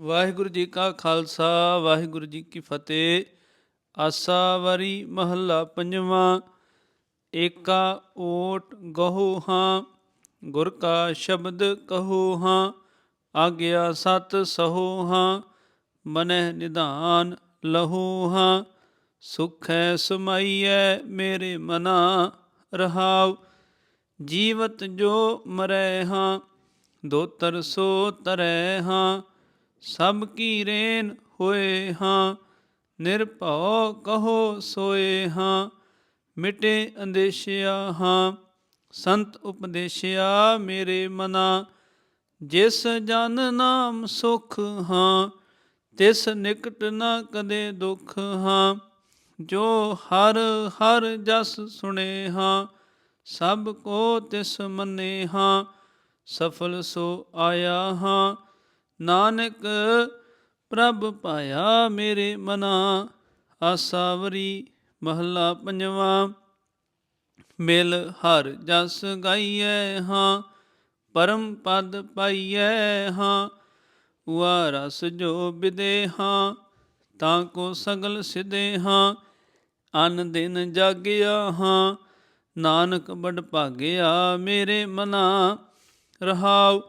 ਵਾਹਿਗੁਰੂ ਜੀ ਕਾ ਖਾਲਸਾ, ਵਾਹਿਗੁਰੂ ਜੀ ਕੀ ਫਤਿਹ। ਆਸਾ ਵਰੀ ਮਹੱਲਾ ਪੰਜਵਾਂ, ਏਕਾ ਓਟ ਗਹੋ ਹਾਂ, ਗੁਰ ਕਾ ਸ਼ਬਦ ਕਹੋ ਹਾਂ, ਆਗਿਆ ਸਤ ਸਹੋ ਹਾਂ, ਮਨਹਿ ਨਿਧਾਨ ਲਹੋ ਹਾਂ ਸੁਖੈ ਸਮਾਈਐ ਮੇਰੇ ਮਨਾ ਰਹਾਉ, ਜੀਵਤ ਜੋ ਮਰੈ ਹਾਂ, ਦੋਤਰ ਸੋ ਤਰੈ ਹਾਂ ਸਭ ਕੀ ਰੇਨ ਹੋਏ ਹਾਂ, ਨਿਰਭਉ ਕਹੋ ਸੋਏ ਹਾਂ, ਮਿਟੇ ਅੰਦੇਸ਼ਿਆ ਹਾਂ, ਸੰਤ ਉਪਦੇਸ਼ਿਆ ਮੇਰੇ ਮਨਾ, ਜਿਸ ਜਨ ਨਾਮ ਸੁਖ ਹਾਂ, ਤਿਸ ਨਿਕਟ ਨਾ ਕਦੇ ਦੁਖ ਹਾਂ, ਜੋ ਹਰ ਹਰ ਜਸ ਸੁਣੇ ਹਾਂ, ਸਭ ਕੋ ਤਿਸ ਮੰਨੇ ਹਾਂ, ਸਫਲ ਸੋ ਆਇਆ ਹਾਂ ਨਾਨਕ ਪ੍ਰਭ ਪਾਇਆ ਮੇਰੇ ਮਨਾ, ਆਸਾਵਰੀ ਮਹੱਲਾ ਪੰਜਵਾਂ। ਮਿਲ ਹਰ ਜਸ ਗਾਈਐ ਹਾਂ, ਪਰਮ ਪਦ ਪਾਈਐ ਹਾਂ ਵਾ ਰਸ ਜੋ ਬਿਦੇ ਹਾਂ, ਤਾਂ ਕੋ ਸਗਲ ਸਿਦੇ ਹਾਂ, ਅਨ ਦਿਨ ਜਾਗਿਆ ਹਾਂ, ਨਾਨਕ ਬੜ ਭਾਗਿਆ ਮੇਰੇ ਮਨਾ। ਰਹਾਉ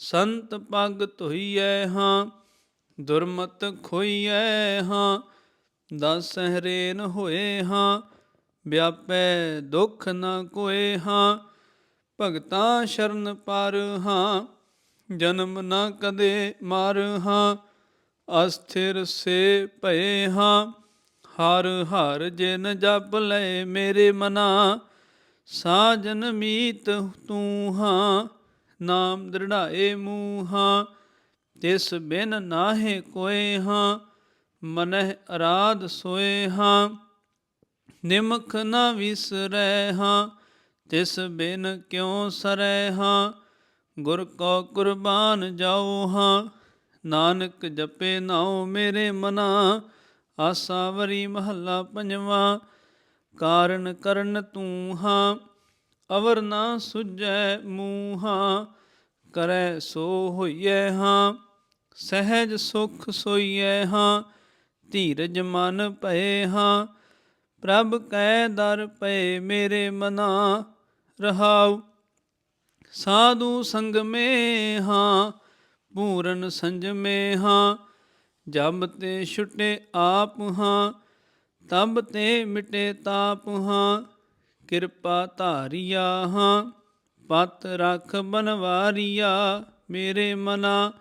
ਸੰਤ ਪੱਗ ਧੋਈਐ ਹਾਂ, ਦੁਰਮਤ ਖੋਈਐ ਹਾਂ, ਦਸ ਹਰੇਨ ਹੋਏ ਹਾਂ, ਵਿਆਪੈ ਦੁਖ ਨਾ ਕੋਏ ਹਾਂ, ਭਗਤਾ ਸ਼ਰਨ ਪਰ ਹਾਂ, ਜਨਮ ਨਾ ਕਦੇ ਮਾਰ ਹਾਂ, ਅਸਥਿਰ ਸੇ ਭਏ ਹਾਂ, ਹਰ ਹਰ ਜਿਨ ਜਪ ਲੈ ਮੇਰੇ ਮਨਾ, ਸਾਜਨ ਮੀਤ ਤੂੰ ਹਾਂ ਨਾਮ ਦ੍ਰਿੜਾਏ ਮੂਹਾਂ, ਤਿਸ ਬਿਨ ਨਾਹੇ ਕੋਏ ਹਾਂ, ਮਨਹਿ ਅਰਾਧ ਸੋਏ ਹਾਂ, ਨਿਮਖ ਨਾ ਵਿਸਰੈ ਹਾਂ, ਤਿਸ ਬਿਨ ਕਿਉ ਸਰੈ ਹਾਂ, ਗੁਰ ਕੋ ਕੁਰਬਾਨ ਜਾਉ ਹਾਂ, ਨਾਨਕ ਜਪੇ ਨਾਉ ਮੇਰੇ ਮਨਾ, ਆਸਾ ਵਰੀ ਮਹੱਲਾ ਪੰਜਵਾਂ, ਕਾਰਨ ਕਰਨ ਤੂੰ ਹਾਂ ਅਵਰ ਨਾ ਸੁਝੈ ਮੂਹਾਂ, ਕਰੈ ਸੋ ਹੋਈਐ ਹਾਂ, ਸਹਿਜ ਸੁਖ ਸੋਈਐ ਹਾਂ, ਧੀਰਜ ਮਨ ਭਏ ਹਾਂ, ਪ੍ਰਭ ਕੈ ਦਰ ਪਏ ਮੇਰੇ ਮਨਾ, ਰਹਾਉ ਸਾਧੂ ਸੰਗ ਮੇ ਹਾਂ, ਪੂਰਨ ਸੰਜਮੇ ਹਾਂ, ਜਬ ਤੇ ਛੁਟੇ ਆਪ ਹਾਂ, ਤਬ ਤੇ ਮਿਟੇ ਤਾਪ ਹਾਂ ਕਿਰਪਾ ਧਾਰੀਆ ਹਾਂ, ਪਤ ਰਖ ਬਨਵਾਰੀਆ ਮੇਰੇ ਮਨਾ।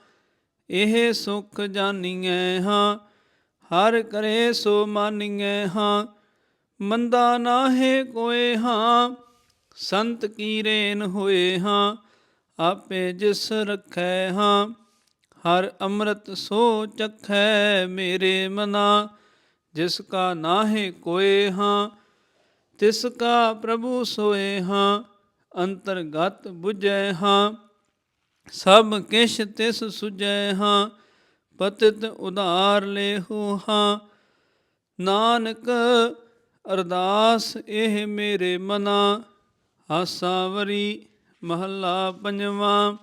ਇਹ ਸੁਖ ਜਾਣੀਐ ਹਾਂ, ਹਰ ਕਰੇ ਸੋ ਮਾਨੀਐ ਹਾਂ। ਮੰਦਾ ਨਾਹੇ ਕੋਏ ਹਾਂ, ਸੰਤ ਕੀ ਰੇਨ ਹੋਏ ਹਾਂ। ਆਪੇ ਜਿਸ ਰਖੈ ਹਾਂ, ਹਰ ਅੰਮ੍ਰਿਤ ਸੋ ਚਖੈ ਮੇਰੇ ਮਨਾ। ਜਿਸ ਕਾ ਨਾਹੇ ਕੋਏ ਹਾਂ ਤਿਸ ਕਾ ਪ੍ਰਭੂ ਸੋਏ ਹਾਂ, ਅੰਤਰਗਤ 부ਜੈ ਹਾਂ। ਸਭ ਕਿਛ ਤਿਸ ਸੁਜੈ ਹਾਂ, ਪਤਿਤ ਉਧਾਰ ਲੇਹੂ ਹਾਂ। ਨਾਨਕ, ਅਰਦਾਸ ਇਹ ਮੇਰੇ ਮਨਾ ਹਾਸਾਵਰੀ ਮਹੱਲਾ ਪੰਜਵਾਂ।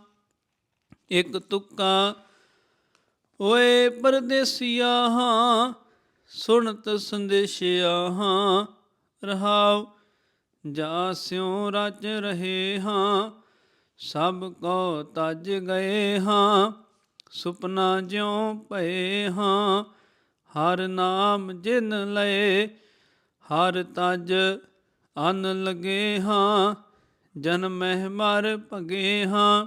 ਇੱਕ ਤੁੱਕਾ ਓਏ ਪਰਦੇਸੀਆ ਹਾਂ, ਸੁਣਤ ਸੰਦੇਸ਼ਿਆ ਹਾਂ। ਰਹਾਉ, ਜਾ ਸਿਉ ਰਚ ਰਹੇ ਹਾਂ, ਸਭ ਕੋ ਤਜ ਗਏ ਹਾਂ, ਸੁਪਨਾ ਜਿਉ ਭਏ ਹਾਂ, ਹਰ ਨਾਮ ਜਿਨ ਲਏ, ਹਰ ਤਜ ਅਨ ਲਗੇ ਹਾਂ ਜਨਮ ਮਰ ਭਗੇ ਹਾਂ,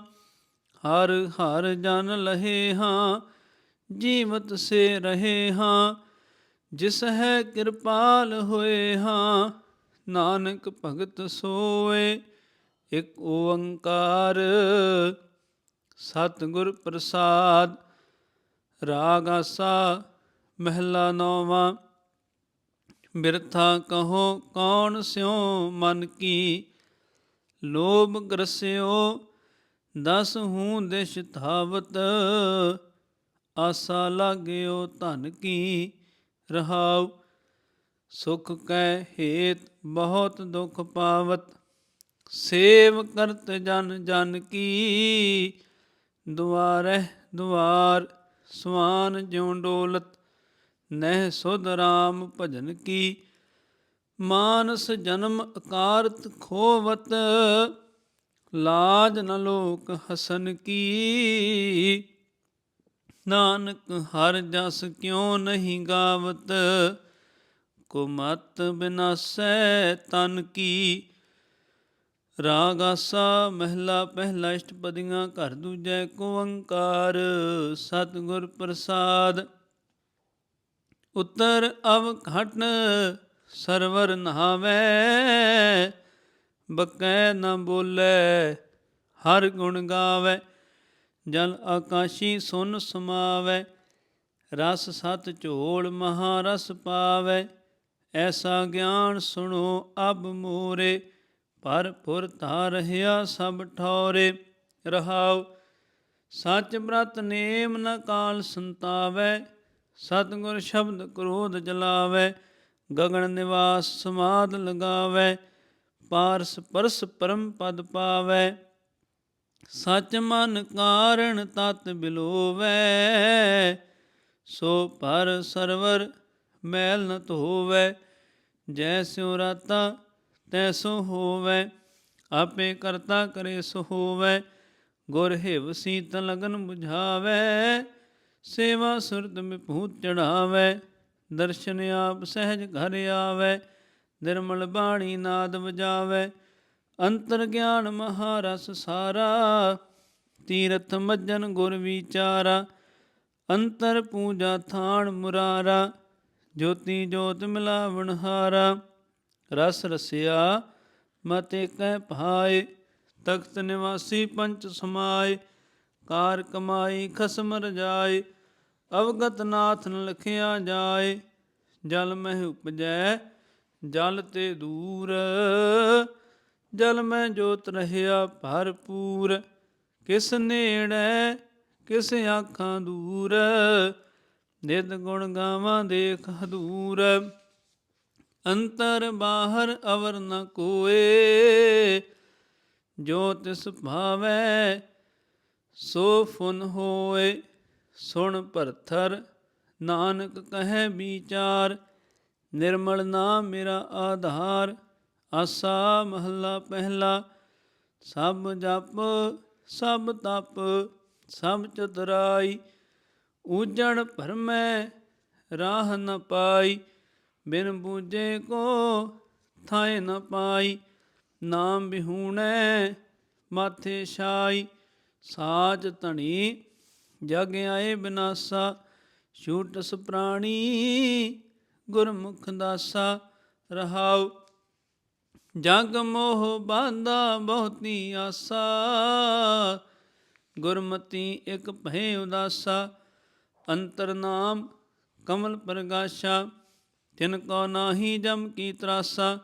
ਹਰ ਹਰ ਜਨ ਲਹੇ ਹਾਂ, ਜੀਵਤ ਸੇ ਰਹੇ ਹਾਂ ਜਿਸ ਹੈ ਕਿਰਪਾਲ ਹੋਏ ਹਾਂ, ਨਾਨਕ ਭਗਤ ਸੋਏ, ਇਕ ਓੰਕਾਰ ਸਤਿਗੁਰ ਪ੍ਰਸਾਦ, ਰਾਗ ਆਸਾ ਮਹਿਲਾ ਨੌਵਾਂ, ਬਿਰਥਾ ਕਹੋ ਕੌਣ ਸਿਉ ਮਨ ਕੀ, ਲੋਭ ਗਰਸਿਓ ਦਸ ਹੂੰ ਦਿਸ਼ ਧਾਵਤ, ਆਸਾ ਲਾਗਿਓ ਧਨ ਕੀ। ਰਹਾਉ, ਸੁਖ ਕੈ ਹੇਤ, ਬਹੁਤ ਦੁਖ ਪਾਵਤ। ਸੇਵ ਕਰਤ ਜਨ ਜਨ ਕੀ। ਦੁਆਰਹਿ ਦੁਆਰ, ਸਵਾਨ ਜਿਉ ਡੋਲਤ। ਨਹਿ ਸੁਧ ਰਾਮ ਭਜਨ ਕੀ। ਮਾਨਸ ਜਨਮ ਅਕਾਰਤ ਖੋਵਤ। ਲਾਜ ਨ ਲੋਕ ਹਸਨ ਕੀ। ਨਾਨਕ ਹਰ ਜਸ ਕਿਉ ਨਹੀਂ ਗਾਵਤ? ਕੁਮਤ ਬਿਨਾਸੈ ਤਨ ਕੀ? ਰਾਗ ਆਸਾ ਮਹਿਲਾ ਪਹਿਲਾ ਇਸ਼ਟਪਦੀਆਂ ਘਰ ਦੂਜੈ ਕੋ ਓੰਕਾਰ ਸਤਿਗੁਰ ਪ੍ਰਸਾਦ ਉਤਰ ਅਵ ਘਟ ਸਰਵਰ ਨਹਾਵੇ। ਬਕੈ ਨ ਬੋਲੇ ਹਰ ਗੁਣ ਗਾਵੇ। ਜਲ ਆਕਾਸ਼ੀ ਸੁਨ ਸਮਾਵੇ, ਰਸ ਸਤ ਝੋਲ ਮਹਾ ਰਸ ਪਾਵੇ, ਐਸਾ ਗਿਆਨ ਸੁਣੋ ਅਬ ਮੋਰੇ ਪਰ ਪੁਰ ਤਾ ਰਹਾ ਸਭ ਠੌਰੇ, ਰਹਾਉ, ਸੱਚ ਬ੍ਰਤ ਨੇਮ ਨ ਕਾਲ ਸੰਤਾਵੈ, ਸਤਿਗੁਰ ਸ਼ਬਦ ਕ੍ਰੋਧ ਜਲਾਵੈ, ਗਗਨ ਨਿਵਾਸ ਸਮਾਦ ਲਗਾਵੈ, ਪਾਰਸ ਪਰਸ ਪਰਮ ਪਦ ਪਾਵੈ ਸਚ ਮਨ ਕਾਰਣ ਤਤ ਬਿਲੋਵੈ, ਸੋ ਪਰ ਸਰਵਰ ਮੈਲ ਨ ਧੋਵੈ ਜੈਸਿਉ ਰਾਤਾ ਤੈਸੋ ਹੋਵੈ, ਆਪੇ ਕਰਤਾ ਕਰੇ ਸੋ ਹੋਵੈ, ਗੁਰ ਹਿਵ ਸੀਤ ਲਗਨ 부ਝਾਵੈ ਸੇਵਾ ਸੁਰਤ ਮਿਭੂਤ ਚੜਾਵੈ, ਦਰਸ਼ਨ ਆਪ ਸਹਿਜ ਘਰ ਆਵੈ, ਨਿਰਮਲ ਬਾਣੀ ਨਾਦ ਵਜਾਵੈ ਅੰਤਰ ਗਿਆਨ ਮਹਾਰਸ ਸਾਰਾ, ਤੀਰਥ ਮੱਜਨ ਗੁਰ ਵਿਚਾਰਾ, ਅੰਤਰ ਪੂਜਾ ਥਾਨ ਮੁਰਾਰਾ, ਜੋਤੀ ਜੋਤ ਮਿਲਾਵਣ ਹਾਰਾ। ਰਸ ਰਸਿਆ, ਮਤੇ ਕਹਿ ਭਾਏ, ਤਖਤ ਨਿਵਾਸੀ ਪੰਚ ਸਮਾਏ, ਕਾਰ ਕਮਾਈ ਖਸਮ ਰਜਾਏ ਅਵਗਤ ਨਾਥ ਨ ਲਖਿਆ ਜਾਏ। ਜਲ ਮਹਿ ਉਪਜੈ, ਜਲ ਤੇ ਦੂਰ ਜਲ ਮੈਂ ਜੋਤ ਰਹਿਆ ਭਰਪੂਰ, ਕਿਸ ਨੇੜੇ, ਕਿਸ ਆਖਾਂ ਦੂਰ, ਨਿਤ ਗੁਣ ਗਾਵਾਂ ਦੇਖ ਹਦੂਰ। ਅੰਤਰ ਬਾਹਰ ਅਵਰ ਨ ਕੋਏ, ਜੋ ਤਿਸ ਭਾਵੈ, ਸੋ ਫੁਨ ਹੋਏ। ਸੁਣ ਭਰਥਰ, ਨਾਨਕ ਕਹੈ ਵਿਚਾਰ, ਨਿਰਮਲ ਨਾਮ ਮੇਰਾ ਆਧਾਰ। ਆਸਾ ਮਹੱਲਾ ਪਹਿਲਾ, ਸਭ ਜਪ, ਸਭ ਤਪ, ਸਭ ਚਤੁਰਾਈ ਉਜੜ ਭਰਮੈ, ਰਾਹ ਨ ਪਾਈ, ਬਿਨ ਬੂਝੇ ਕੋ ਥਾਏ ਨ ਪਾਈ, ਨਾਮ ਬਿਹੂਣੈ, ਮਾਥੇ ਛਾਈ, ਸਾਜ ਧਣੀ, ਜਗ ਆਏ ਬਿਨਾਸਾ, ਛੂਟਸ ਪ੍ਰਾਣੀ, ਗੁਰਮੁਖ ਦਾਸਾ, ਰਹਾਉ ਜਗ ਮੋਹ ਬਾਂਦਾ ਬਹੁਤੀ ਆਸਾ। ਗੁਰਮਤੀ ਇਕ ਭੈ ਉਦਾਸਾ। ਅੰਤਰ ਨਾਮ ਕਮਲ ਪ੍ਰਗਾਸ਼ਾ। ਤਿਨ ਕੋ ਨਾਹੀ ਜਮ ਕੀ ਤਰਾਸਾ।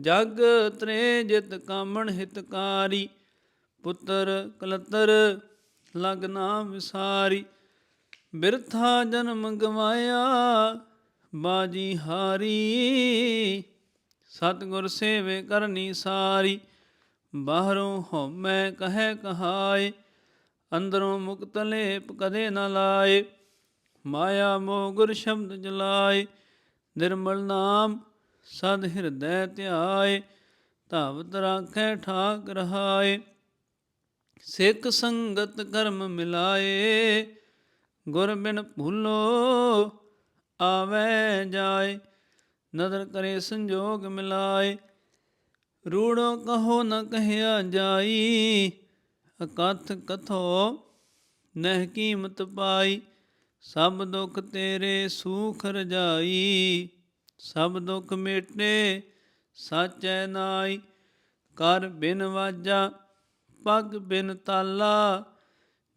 ਜਗ ਤ੍ਰੇ ਜਿਤ ਕਾਮਣ ਹਿਤਕਾਰੀ ਪੁੱਤਰ ਕਲਤਰ ਲਗ ਨਾਮ ਵਿਸਾਰੀ। ਬਿਰਥਾ ਜਨਮ ਗਵਾਇਆ। ਬਾਜੀ ਹਾਰੀ। ਸਤਿਗੁਰ ਸੇਵੇ ਕਰਨੀ ਸਾਰੀ। ਬਾਹਰੋਂ ਹਉਮੈ ਕਹੈ ਕਹਾਏ, ਅੰਦਰੋਂ ਮੁਕਤ ਲੇਪ ਕਦੇ ਨਾ ਲਾਏ। ਮਾਇਆ ਮੋਹ ਗੁਰ ਸ਼ਬਦ ਜਲਾਏ, ਨਿਰਮਲ ਨਾਮ ਸਦ ਹਿਰਦੈ ਧਿਆਏ। ਧਾਵਤ ਰਾਖੈ ਠਾਕ ਰਹਾਏ, ਸਿੱਖ ਸੰਗਤ ਕਰਮ ਮਿਲਾਏ। ਗੁਰ ਬਿਨ ਭੂਲੋ ਆਵੇ ਜਾਏ ਨਦਰ ਕਰੇ ਸੰਜੋਗ ਮਿਲਾਏ। ਰੂੜੋ ਕਹੋ ਨ ਕਹਿਆ ਜਾਈ। ਅਕਥ ਕਥੋ ਨਹਿ ਕੀਮਤ ਪਾਈ। ਸਭ ਦੁੱਖ ਤੇਰੇ ਸੂਖ ਰਜਾਈ। ਸਭ ਦੁੱਖ ਮੇਟੇ, ਸਾਚੈ ਨਾਈ। ਕਰ ਬਿਨ ਵਾਜਾ, ਪਗ ਬਿਨ ਤਾਲਾ।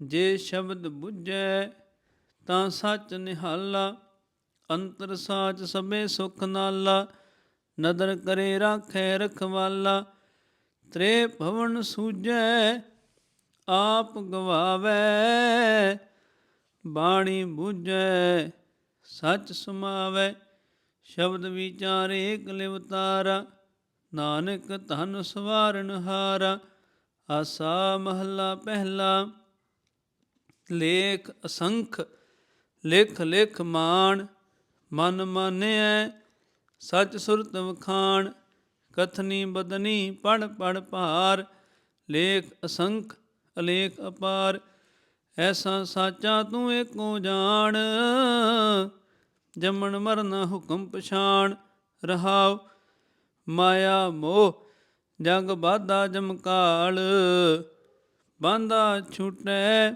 ਜੇ ਸ਼ਬਦ 부ਜੈ ਤਾਂ ਸੱਚ ਨਿਹਾਲਾ। ਅੰਤਰ ਸਾਚ ਸਭੇ ਸੁਖ ਨਾਲਾ, ਨਦਰ ਕਰੇ ਰਾਖੈ ਰਖਵਾਲਾ। ਤ੍ਰੇ ਭਵਨ ਸੂਜੈ ਆਪ ਗਵਾਵੇ, ਬਾਣੀ 부ਜੈ ਸੱਚ ਸਮਾਵੇ। ਸ਼ਬਦ ਵਿਚਾਰੇ ਏਕ ਲਿਵਤਾਰਾ ਨਾਨਕ ਧਨ ਸਵਾਰਨ ਹਾਰਾ। ਆਸਾ ਮਹੱਲਾ ਪਹਿਲਾ, ਲੇਖ ਅਸੰਖ, ਲਿਖ ਲਿਖ ਮਾਣ। ਮਨ ਮਾਨਿਐ, ਸਚ ਸੁਰਤ ਵਖਾਣ, ਕਥਨੀ ਬਦਨੀ ਪੜ ਪੜ ਭਾਰ, ਲੇਖ ਅਸੰਖ, ਅਲੇਖ ਅਪਾਰ, ਐਸਾ ਸਾਚਾ ਤੂੰ ਏਕੋ ਜਾਣ। ਜੰਮਣ ਮਰਨ ਹੁਕਮ ਪਛਾਣ, ਰਹਾਉ ਮਾਇਆ ਮੋਹ, ਜਗ ਬਾਧਾ ਜਮਕਾਲ ਬਾਂਦਾ ਛੁਟੈ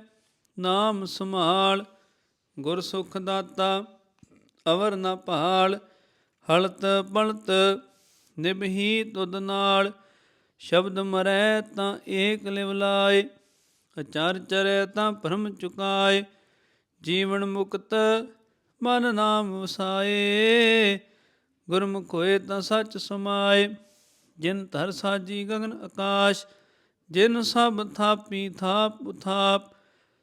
ਨਾਮ ਸੰਭਾਲ ਗੁਰ ਸੁਖ ਦਾਤਾ ਅਵਰ ਨ ਭਾਲ, ਹਲਤ ਪਲਤ, ਨਿਭਹੀ ਤੁਧ ਨਾਲ। ਸ਼ਬਦ ਮਰੈ ਤਾਂ ਏਕ ਲਿਵ ਲਾਏ, ਅਚਰ ਚਰੈ ਤਾਂ ਭ੍ਰਮ ਚੁਕਾਏ। ਜੀਵਨ ਮੁਕਤ ਮਨ ਨਾਮ ਵਸਾਏ, ਗੁਰਮੁਖ ਹੋਏ ਤਾਂ ਸੱਚ ਸਮਾਏ। ਜਿਨ ਧਰ ਸਾਜੀ ਗਗਨ ਆਕਾਸ਼, ਜਿਨ ਸਭ ਥਾਪੀ ਥਾਪ ਉਥਾਪ,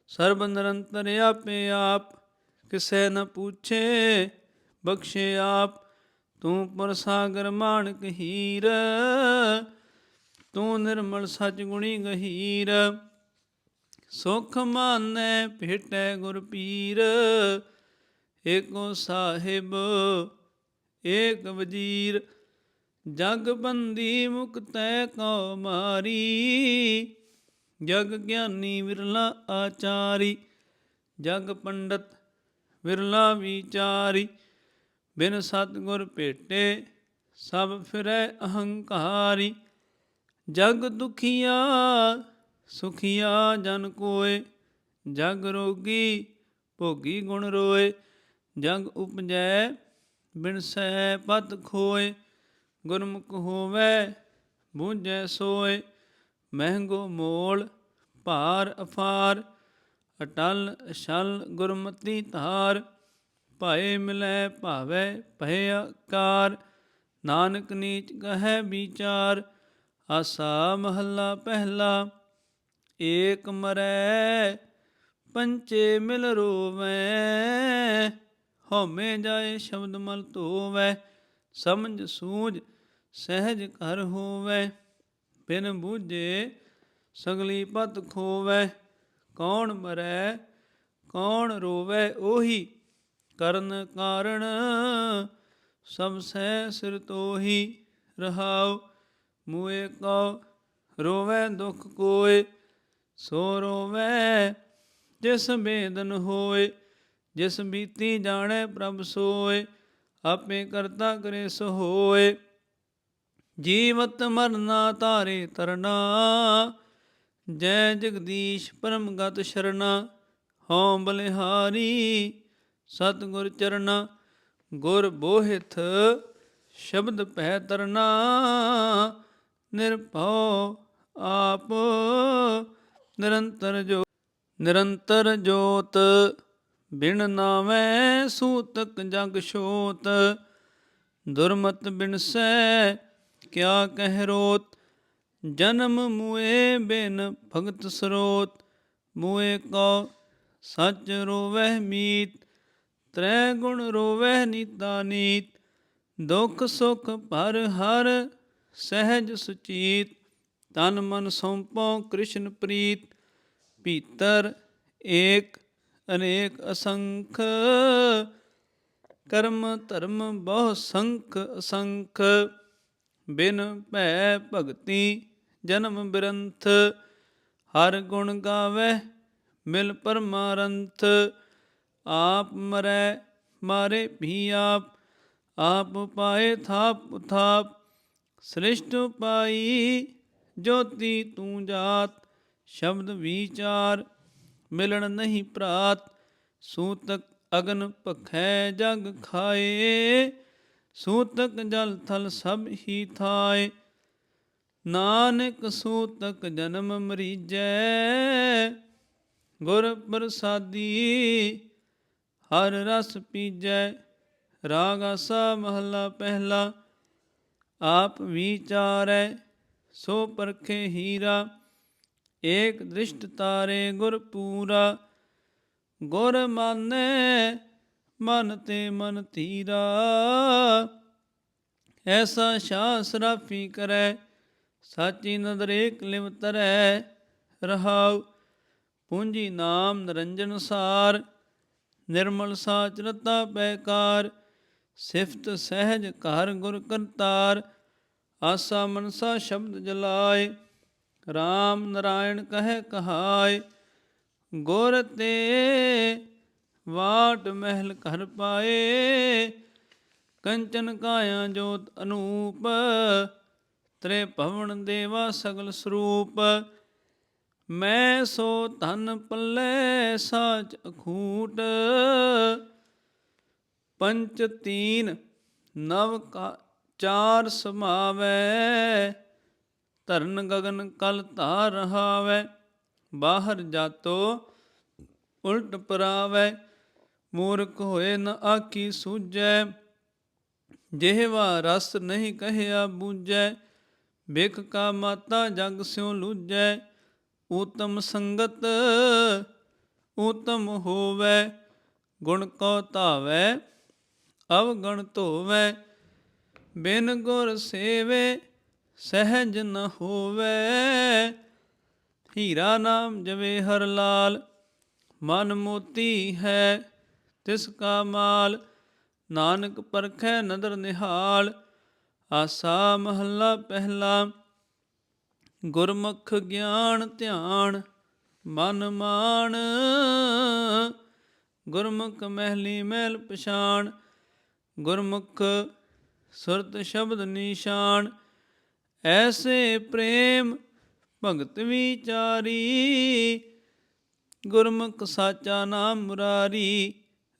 ਸਰਬ ਨਿਰੰਤਰ ਆਪੇ ਆਪ। ਕਿਸੈ ਨ ਪੁੱਛੇ, ਬਖਸ਼ੇ ਆਪ, ਤੂੰ ਪਰਸਾਗਰ ਮਾਣਕ ਹੀਰ, ਤੂੰ ਨਿਰਮਲ ਸਚ ਗੁਣੀ ਗਹੀਰ, ਸੁਖ ਮਾਨੈ ਭੇਟੈ ਗੁਰ ਪੀਰ, ਏਕੋ ਸਾਹਿਬ, ਏਕ ਵਜੀਰ, ਜਗ ਬੰਦੀ ਮੁਕਤੈ ਕਉ ਮਾਰੀ, ਜਗ ਗਿਆਨੀ ਵਿਰਲਾ ਆਚਾਰੀ, ਜਗ ਪੰਡਤ ਵਿਰਲਾ ਵਿਚਾਰੀ, ਬਿਨ ਸਤਗੁਰ ਭੇਟੇ ਸਭ ਫਿਰੈ ਅਹੰਕਾਰੀ। ਜਗ ਦੁਖੀਆ, ਸੁਖੀਆ ਜਨ ਕੋਏ, ਜਗ ਰੋਗੀ ਭੋਗੀ ਗੁਣ ਰੋਏ। ਜਗ ਉਪਜੈ, ਬਿਨ ਸਹਿ ਪਤ ਖੋਏ। ਗੁਰਮੁਖ ਹੋਵੇ, ਬੂਝੈ ਸੋਏ। ਮਹਿੰਗੋ ਮੋਲ, ਭਾਰ ਅਫਾਰ। ਅਟਲ ਅਛਲ ਗੁਰਮਤੀ ਧਾਰ, ਭਾਏ ਮਿਲੈ ਭਾਵੇ ਭੈ ਆਕਾਰ, ਨਾਨਕ ਨੀਚ ਕਹੈ ਵਿਚਾਰ, ਆਸਾ ਮਹੱਲਾ ਪਹਿਲਾ, ਏਕ ਮਰੈ ਪੰਚੇ ਮਿਲ ਰੋਵੈ, ਹਉਮੈ ਜਾਏ ਸ਼ਬਦ ਮਲ ਧੋਵੈ, ਸਮਝ ਸੂਝ ਸਹਿਜ ਘਰ ਹੋਵੈ, ਬਿਨ ਬੂਝੇ ਸਗਲੀ ਪਤ ਖੋਵੈ। ਕੌਣ ਮਰੈ, ਕੌਣ ਰੋਵੈ ਉਹੀ? ਕਰਨ ਕਾਰਣ ਸਭ ਸਿਰ ਤੋਹੀ ਰਹਾਉ, ਮੂਏ ਕਉ ਰੋਵੈ ਦੁਖ ਕੋਏ, ਸੋ ਰੋਵੈ ਜਿਸ ਬੇਦਨ ਹੋਏ, ਜਿਸ ਬੀਤੀ ਜਾਣੈ ਪ੍ਰਭ ਸੋਏ, ਆਪੇ ਕਰਤਾ ਕਰੇ ਸੋ ਹੋਏ। ਜੀਵਤ ਮਰਨਾ ਤਾਰੇ ਤਰਨਾ ਜੈ ਜਗਦੀਸ਼ ਪਰਮ ਗਤ ਸ਼ਰਨਾ, ਹਉ ਬਲਿਹਾਰੀ ਸਤਿਗੁਰ ਚਰਨਾ, ਗੁਰ ਬੋਹਿਥ ਸ਼ਬਦ ਪਹਿ ਤਰਨਾ, ਨਿਰਭਉ ਆਪ ਨਿਰੰਤਰ ਜੋ ਨਿਰੰਤਰ ਜੋਤ ਬਿਨ ਨਾਮੈ ਸੂਤਕ ਜਗ ਛੋਤ, ਦੁਰਮਤ ਬਿਨਸੈ ਕਿਆ ਕਹਿ ਰੋਤ ਜਨਮ ਮੁਏ ਬਿਨ ਭਗਤ ਸਰੋਤ ਮੁਏ ਕੋ ਸੱਚ ਰੋਵਹਿ ਮੀਤ, ਤ੍ਰੈ ਗੁਣ ਰੋਵਹਿ ਨੀਤਾ ਨੀਤ, ਦੁਖ ਸੁਖ ਭਰ ਹਰ ਸਹਿਜ ਸੁਚੀਤ, ਤਨ ਮਨ ਸੌਂਪੋ ਕ੍ਰਿਸ਼ਨ ਪ੍ਰੀਤ, ਭੀਤਰ ਏਕ ਅਨੇਕ ਅਸੰਖ, ਕਰਮ ਧਰਮ ਬਹੁ ਸੰਖ ਅਸੰਖ। ਬਿਨ ਭੈ ਭਗਤੀ ਜਨਮ ਬਿਰੰਥ, ਹਰ ਗੁਣ ਗਾਵੇ ਮਿਲ ਪਰਮਾਰੰਥ। ਆਪ ਮਰੈ, ਮਾਰੇ ਭੀ ਆਪ ਆਪ ਪਾਏ ਥਾਪ ਉਥਾਪ। ਸ੍ਰਿਸ਼ਟ ਪਾਈ ਜੋਤੀ ਤੂੰ ਜਾਤ, ਸ਼ਬਦ ਵਿਚਾਰ ਮਿਲਣ ਨਹੀਂ ਪ੍ਰਾਤ। ਸੂਤਕ ਅਗਨ ਭਖੈ ਜਗ ਖਾਏ ਸੂਤਕ ਜਲ ਥਲ ਸਭ ਹੀ ਥਾਏ। ਨਾਨਕ ਸੂਤਕ ਜਨਮ ਮਰੀਜੈ। ਗੁਰ ਪ੍ਰਸਾਦੀ ਹਰ ਰਸ ਪੀਜੈ। ਰਾਗ ਆਸਾ ਮਹੱਲਾ ਪਹਿਲਾ, ਆਪ ਵਿਚਾਰੈ, ਸੋ ਪਰਖੇ ਹੀਰਾ। ਏਕ ਦ੍ਰਿਸ਼ਟ ਤਾਰੇ ਗੁਰ ਪੂਰਾ, ਗੁਰ ਮਾਨੈ ਮਨ ਤੇ ਮਨ ਧੀਰਾ। ਐਸਾ ਸ਼ਾਸ ਰਾਫੀ ਕਰੈ, ਸਾਚੀ ਨਦਰ ਏਕ ਲਿਵ ਤਰੈ। ਰਹਾਉ ਪੂੰਜੀ ਨਾਮ ਨਿਰੰਜਨ ਸਾਰ, ਨਿਰਮਲ ਸਾਚ ਰਤਾ ਪੈਕਾਰ ਸਿਫਤ ਸਹਿਜ ਘਰ ਗੁਰ ਕਰਤਾਰ, ਆਸਾ ਮਨਸਾ ਸ਼ਬਦ ਜਲਾਏ। RAM ਨਾਰਾਇਣ ਕਹੈ ਕਹਾਏ, ਗੁਰ ਤੇ ਵਾਟ ਮਹਿਲ ਘਰ ਪਾਏ, ਕੰਚਨ ਕਾਇਆ ਜੋਤ ਅਨੂਪ ਤ੍ਰੇ ਭਵਨ ਦੇਵਾ ਸਗਲ ਸਰੂਪ। ਮੈਂ ਸੋ ਧਨ ਪੱਲੇ ਸਾਚ ਅਖੂਟ, ਪੰਚ ਤੀਨ ਨਵ ਕਾ ਚਾਰ ਸਮਾਵੈ, ਧਰਨ ਗਗਨ ਕਲ ਧਾਰ ਰਹਾਵੈ, ਬਾਹਰ ਜਾਤੋ ਉਲਟ ਪਰਾਵੈ। ਮੂਰਖ ਹੋਏ ਨ ਆਖੀ ਸੂਝੈ, ਜਿਹਵਾ ਰਸ ਨਹੀਂ ਕਹਿਆ ਬੂਝੈ ਬਿਖ ਕਾ ਮਾਤਾ ਜਗ ਸਿਉ ਲੂਝੈ, ਊਤਮ ਸੰਗਤ ਊਤਮ ਹੋਵੈ, ਗੁਣ ਕੋ ਧਾਵੈ, ਅਵਗਣ ਧੋਵੈ, ਬਿਨ ਗੁਰ ਸੇਵੇ ਸਹਿਜ ਨ ਹੋਵੈ। ਹੀਰਾ ਨਾਮ ਜਵੇ ਹਰ ਲਾਲ, ਮਨ ਮੋਤੀ ਹੈ ਤਿਸ ਕਾ ਮਾਲ, ਨਾਨਕ ਪਰਖੈ ਨਦਰ ਨਿਹਾਲ। ਆਸਾ ਮਹੱਲਾ ਪਹਿਲਾ, ਗੁਰਮੁਖ ਗਿਆਨ ਧਿਆਨ, ਮਨ ਮਾਨ ਗੁਰਮੁਖ ਮਹਿਲੀ ਮਹਿਲ ਪਛਾਣ, ਗੁਰਮੁਖ ਸੁਰਤ ਸ਼ਬਦ ਨਿਸ਼ਾਨ। ਐਸੇ ਪ੍ਰੇਮ ਭਗਤ ਵਿਚਾਰੀ, ਗੁਰਮੁਖ ਸਾਚਾ ਨਾਮ ਮੁਰਾਰੀ।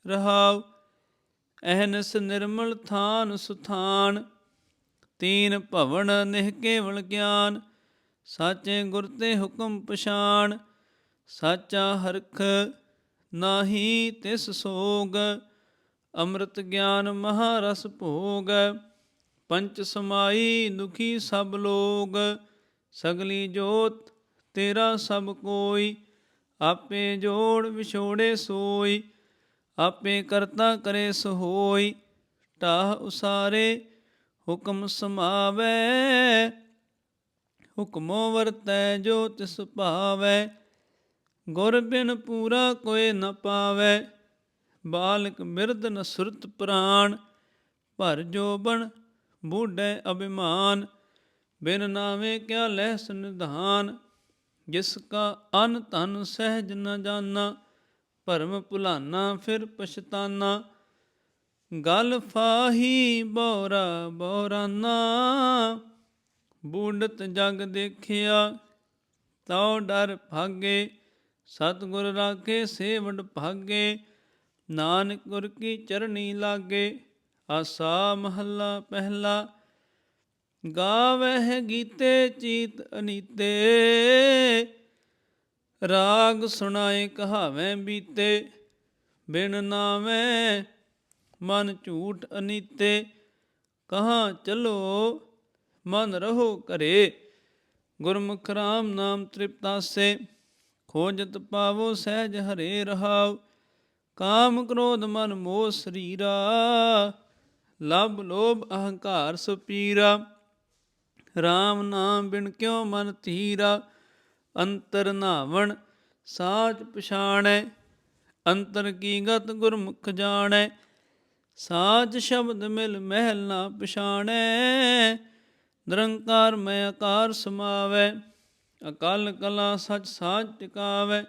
ਰਹਾਉ, ਅਹਨਸ ਨਿਰਮਲ ਥਾਨ ਸੁਥਾਨ, ਤੀਨ ਭਵਨ ਨਿਹ ਕੇਵਲ ਗਿਆਨ, ਸਾਚੇ ਗੁਰ ਤੇ ਹੁਕਮ ਪਛਾਣ, ਸਾਚਾ ਹਰਖ ਨਾਹੀ ਤਿਸ ਸੋਗ, ਅੰਮ੍ਰਿਤ ਗਿਆਨ ਮਹਾਰਸ ਭੋਗ, ਪੰਚ ਸਮਾਈ ਦੁਖੀ ਸਭ ਲੋਗ, ਸਗਲੀ ਜੋਤ ਤੇਰਾ ਸਭ ਕੋਈ, ਆਪੇ ਜੋੜ ਵਿਛੋੜੇ ਸੋਈ ਆਪੇ ਕਰਤਾ ਕਰੇ ਸੋਈ ਟਾਹ ਉਸਾਰੇ, ਹੁਕਮ ਸਮਾਵੈ। ਹੁਕਮੋ ਵਰਤੈ ਜੋ ਤਿਸ ਭਾਵੈ, ਗੁਰ ਬਿਨ ਪੂਰਾ ਕੋਏ ਨ ਪਾਵੈ। ਬਾਲਕ ਮਿਰਦ ਨ ਸੁਰਤ ਪ੍ਰਾਣ ਭਰ ਜੋਬਨ ਬੂਢੈ ਅਭਿਮਾਨ। ਬਿਨ ਨਾਵੇਂ ਕਿਆ ਲਹਿ ਸੰਧਾਨ, ਜਿਸ ਕਾ ਅਨ ਧਨ ਸਹਿਜ ਨ ਜਾਣਾ ਭਰਮ ਭੁਲਾਨਾ, ਫਿਰ ਪਛਤਾਨਾ। ਗਲ ਫਾਹੀ ਬੋਰਾ ਬੋਰਾਨਾ। ਬੂਡਤ ਜਗ ਦੇਖਿਆ, ਤਉ ਡਰ ਭਾਗੇ। ਸਤਿਗੁਰ ਰਾਖੇ, ਸੇਵਡ ਭਾਗੇ। ਨਾਨਕ ਗੁਰ ਕੀ ਚਰਣੀ ਲਾਗੇ। ਆਸਾ ਮਹੱਲਾ ਪਹਿਲਾ। ਗਾਵਹਿ ਗੀਤੇ ਚੀਤ ਅਨੀਤੇ। ਰਾਗ ਸੁਣਾਏ ਕਹਾਵੇਂ ਬੀਤੇ, ਬਿਨ ਨਾਵੇਂ ਮਨ ਝੂਠ ਅਨੀਤੇ। ਕਹਾਂ ਚਲੋ, ਮਨ ਰਹੋ ਕਰੇ ਗੁਰਮੁਖ ਰਾਮ ਨਾਮ ਤ੍ਰਿਪਤਾਸੇ ਖੋਜਤ ਪਾਵੋ ਸਹਿਜ ਹਰੇ ਰਹਾਉ, ਕਾਮ ਕ੍ਰੋਧ ਮਨ ਮੋਹ ਸਰੀਰਾ। ਲਬ ਲੋਭ ਅਹੰਕਾਰ ਸੁਪੀਰਾ RAM ਨਾਮ ਬਿਨ ਕਿਉ ਮਨ ਧੀਰਾ ਅੰਤਰ ਨਾਵਣ ਸਾਚ ਪਛਾਣੈ, ਅੰਤਰ ਕੀ ਗਤ ਗੁਰਮੁਖ ਜਾਣੈ, ਸਾਚ ਸ਼ਬਦ ਮਿਲ ਮਹਿਲ ਨਾ ਪਛਾਣੈ, ਨਿਰੰਕਾਰ ਮੈਂ ਆਕਾਰ ਸਮਾਵੈ, ਅਕਾਲ ਕਲਾ ਸਚ ਸਾਚ ਟਿਕਾਵੈ,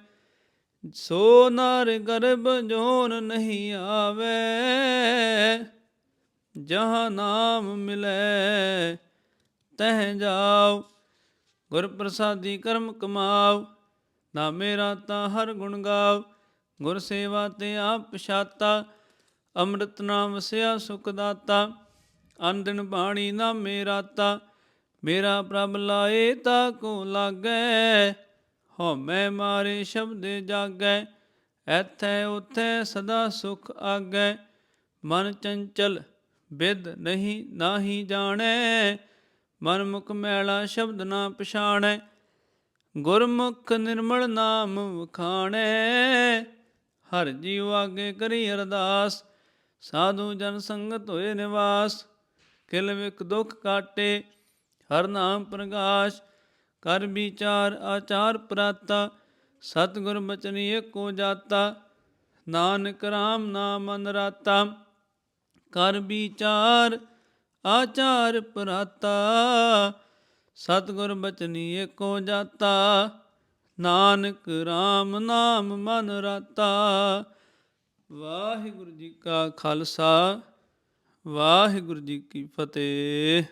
ਸੋ ਨਰ ਗਰਭ ਜੋਨ ਨਹੀਂ ਆਵੇ, ਜਹਾਂ ਨਾਮ ਮਿਲੈ, ਤਹ ਜਾਓ। ਗੁਰ ਪ੍ਰਸਾਦੀ ਕਰਮ ਕਮਾਓ, ਨਾ ਮੇਰਾ ਤਾਂ ਹਰ ਗੁਣ ਗਾਓ। ਗੁਰ ਸੇਵਾ ਤੇ ਆਪ ਪਛਾਤਾ, ਅੰਮ੍ਰਿਤ ਨਾਮ ਵਸਿਆ ਸੁਖ ਦਾਤਾ। ਅਨ ਬਾਣੀ ਨਾ ਮੇਰਾ ਤਾ, ਮੇਰਾ ਪ੍ਰਭ ਲਾਏ ਤਾ ਕੋ ਲਾਗੈ। ਹਉਮੈ ਮਾਰੇ ਸ਼ਬਦ ਜਾਗੈ, ਐਥੈ ਉਥੈ ਸਦਾ ਸੁਖ ਆਗੈ। ਮਨ ਚੰਚਲ ਬਿਦ ਨਹੀਂ ਨਾਹੀ ਜਾਣੈ ਮਨ ਮੁਖ ਮੈਲਾ ਸ਼ਬਦ ਨਾ ਪਛਾਣੈ, ਗੁਰਮੁਖ ਨਿਰਮਲ ਨਾਮ ਵਖਾਣੈ। ਹਰ ਜੀਵ ਆਗੇ ਕਰੀ ਅਰਦਾਸ, ਸਾਧੂ ਜਨ ਸੰਗਤ ਹੋਏ ਨਿਵਾਸ। ਕਿਲ ਵਿਕ ਦੁਖ ਕਾਟੇ, ਹਰ ਨਾਮ ਪ੍ਰਗਾਸ਼। ਕਰ ਵਿਚਾਰ ਆਚਾਰ ਪ੍ਰਾਤਾ, ਸਤਿਗੁਰ ਬਚਨ ਏਕੋ ਜਾਤਾ। ਨਾਨਕ ਰਾਮ ਨਾਮ ਮਨਰਾਤਾ ਕਰ ਵਿਚਾਰ ਆਚਾਰ ਪਰਾਤਾ, ਸਤਿਗੁਰ ਬਚਨੀ ਏਕੋ ਜਾਤਾ, ਨਾਨਕ RAM ਨਾਮ ਮਨ ਰਾਤਾ। ਵਾਹਿਗੁਰੂ ਜੀ ਕਾ ਖਾਲਸਾ, ਵਾਹਿਗੁਰੂ ਜੀ ਕੀ ਫਤਿਹ।